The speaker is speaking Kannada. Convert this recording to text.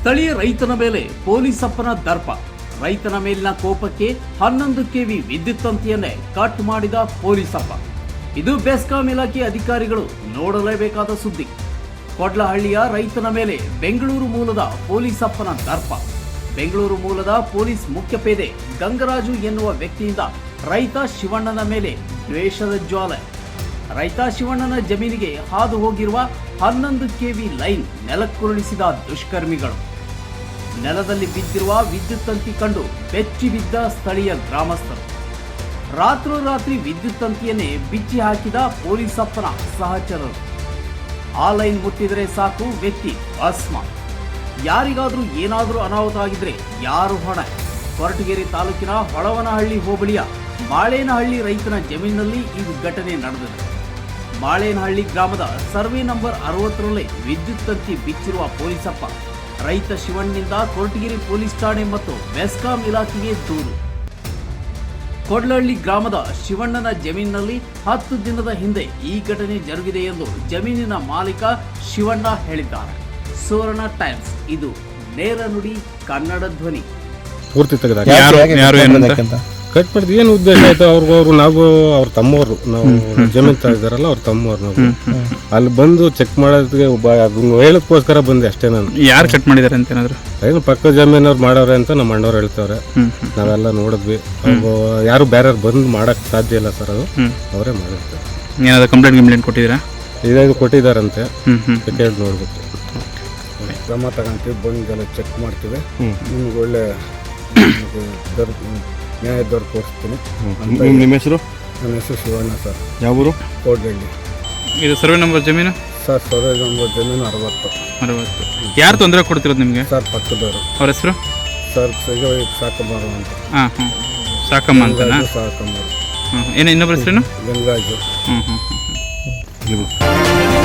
ಸ್ಥಳೀಯ ರೈತನ ಮೇಲೆ ಪೊಲೀಸಪ್ಪನ ದರ್ಪ. ರೈತನ ಮೇಲಿನ ಕೋಪಕ್ಕೆ ಹನ್ನೊಂದು ಕೆವಿ ವಿದ್ಯುತ್ ತಂತಿಯನ್ನೇ ಕಟ್ ಮಾಡಿದ ಪೊಲೀಸಪ್ಪ. ಇದು ಬೆಸ್ಕಾಂ ಇಲಾಖೆ ಅಧಿಕಾರಿಗಳು ನೋಡಲೇಬೇಕಾದ ಸುದ್ದಿ. ಕೊಡ್ಲಹಳ್ಳಿಯ ರೈತನ ಮೇಲೆ ಬೆಂಗಳೂರು ಮೂಲದ ಪೊಲೀಸಪ್ಪನ ದರ್ಪ. ಬೆಂಗಳೂರು ಮೂಲದ ಪೊಲೀಸ್ ಮುಖ್ಯಪೇದೆ ಗಂಗರಾಜು ಎನ್ನುವ ವ್ಯಕ್ತಿಯಿಂದ ರೈತ ಶಿವಣ್ಣನ ಮೇಲೆ ದ್ವೇಷದ ಜ್ವಾಲೆ. ರೈತ ಶಿವಣ್ಣನ ಜಮೀನಿಗೆ ಹಾದು ಹೋಗಿರುವ ಹನ್ನೊಂದು ಕೆವಿ ಲೈನ್ ನೆಲಕ್ಕುರುಳಿಸಿದ ದುಷ್ಕರ್ಮಿಗಳು. ನೆಲದಲ್ಲಿ ಬಿದ್ದಿರುವ ವಿದ್ಯುತ್ ತಂತಿ ಕಂಡು ಬೆಚ್ಚಿ ಬಿದ್ದ ಸ್ಥಳೀಯ ಗ್ರಾಮಸ್ಥರು. ರಾತ್ರೋರಾತ್ರಿ ವಿದ್ಯುತ್ ತಂತಿಯನ್ನೇ ಬಿಚ್ಚಿ ಹಾಕಿದ ಪೊಲೀಸಪ್ಪನ ಸಹಚರರು ಆ ಲೈನ್ ಮುಟ್ಟಿದರೆ ಸಾಕು ವ್ಯಕ್ತಿ ಅಸ್ಮ. ಯಾರಿಗಾದರೂ ಏನಾದರೂ ಅನಾಹುತ ಆಗಿದ್ರೆ ಯಾರು ಹೊಣೆ? ಕೊರಟಗೆರೆ ತಾಲೂಕಿನ ಹೊಳವನಹಳ್ಳಿ ಹೋಬಳಿಯ ಮಾಳೇನಹಳ್ಳಿ ರೈತನ ಜಮೀನಿನಲ್ಲಿ ಈ ಘಟನೆ ನಡೆದಿದೆ. ಮಾಳೇನಹಳ್ಳಿ ಗ್ರಾಮದ ಸರ್ವೆ ನಂಬರ್ ಅರವತ್ತರಲ್ಲಿ ವಿದ್ಯುತ್ ತಂತಿ ಬಿಚ್ಚಿರುವ ಪೊಲೀಸಪ್ಪ. ರೈತ ಶಿವಣ್ಣಿಂದ ಕೊರಟಗಿರಿ ಪೊಲೀಸ್ ಠಾಣೆ ಮತ್ತು ಮೆಸ್ಕಾಂ ಇಲಾಖೆಗೆ ದೂರು. ಕೊಡ್ಲಹಳ್ಳಿ ಗ್ರಾಮದ ಶಿವಣ್ಣನ ಜಮೀನಿನಲ್ಲಿ ಹತ್ತು ದಿನದ ಹಿಂದೆ ಈ ಘಟನೆ ಜರುಗಿದೆ ಎಂದು ಜಮೀನಿನ ಮಾಲೀಕ ಶಿವಣ್ಣ ಹೇಳಿದ್ದಾರೆ. ಸುವರ್ಣ ಟೈಮ್ಸ್ ಇದು ನೇರ ನುಡಿ ಕನ್ನಡ ಧ್ವನಿ. ಪೂರ್ತಿ ಕಟ್ ಮಾಡಿದ್ ಏನು ಉದ್ದೇಶ ಆಯ್ತು? ಅವ್ರಿಗೂ ಅವರು ನಾವು ಅವ್ರ ತಮ್ಮವರು. ನಾವು ಜಮೀನ್ ಇದಾರಲ್ಲ ಅವ್ರ ತಮ್ಮವ್ರು ನಾವು. ಅಲ್ಲಿ ಬಂದು ಚೆಕ್ ಮಾಡೋದಕ್ಕೆ ಒಬ್ಬ ಅದನ್ನ ಹೇಳೋದಕ್ಕೋಸ್ಕರ ಬಂದೆ ಅಷ್ಟೇ ನಾನು. ಯಾರು ಕಟ್ ಮಾಡಿದ್ದಾರೆ ಅಂತ ಏನಾದ್ರು? ಏನು ಪಕ್ಕ ಜಮೀನವ್ರು ಮಾಡವ್ರೆ ಅಂತ ನಮ್ಮ ಅಣ್ಣವ್ರು ಹೇಳ್ತವ್ರೆ. ನಾವೆಲ್ಲ ನೋಡಿದ್ವಿ. ಅವ್ರು ಯಾರು ಬೇರೆ ಬಂದು ಮಾಡಕ್ ಸಾಧ್ಯ ಇಲ್ಲ ಸರ್ ಅದು. ಅವರೇ ಮಾಡಿರ್ತಾರೆ ಏನಾದ್ರು ಕಂಪ್ಲೇಂಟ್ ಕಂಪ್ಲೇಂಟ್ ಕೊಟ್ಟಿದ್ದೀರಾ? ಇದೈದು ಕೊಟ್ಟಿದ್ದಾರಂತೆ? ಕೇಳಿ ನೋಡ್ಬೇಕು. ಕ್ರಮ ತಗೊಂತೀವಿ ಬಂದೆಲ್ಲ ಚೆಕ್ ಮಾಡ್ತೀವಿ. ನಿಮ್ಗೆ ಒಳ್ಳೆ ನಿಮ್ಗೆ ದೊರ ನ್ಯಾಯ ದೊರಕಿಸ್ತೀನಿ ನಿಮ್ಮ ಹೆಸರು? ನನ್ನ ಹೆಸರು ಶಿವಣ್ಣ ಸರ್. ಯಾವ ಊರು? ಇದು ಸರ್ವೆ ನಂಬರ್ ಜಮೀನು? ಸರ್ ಸರ್ವೆ ನಂಬರ್ ಜಮೀನು ಅರವತ್ತು. ಅರವತ್ತು. ಯಾರು ತೊಂದರೆ ಕೊಡ್ತಿರೋದು ನಿಮಗೆ? ಸರ್ ಪಕ್ಕದವರು. ಅವ್ರ ಹೆಸರು? ಸರ್ ಸಜೋ ಸಾಕಂಬಾರು ಅಂತ. ಹಾಂ ಹ್ಞೂ ಸಾಕಮ್ಮ ಅಂತನಾ? ಸಾಕಮ್ಮ ಸಾಕಂಬಾರು. ಹ್ಞೂ ಏನು ಇನ್ನೊಬ್ಬರ ಹೆಸರೇನು? ಗಂಗಾಜು. ಹ್ಞೂ ಹ್ಞೂ ಹ್ಞೂ.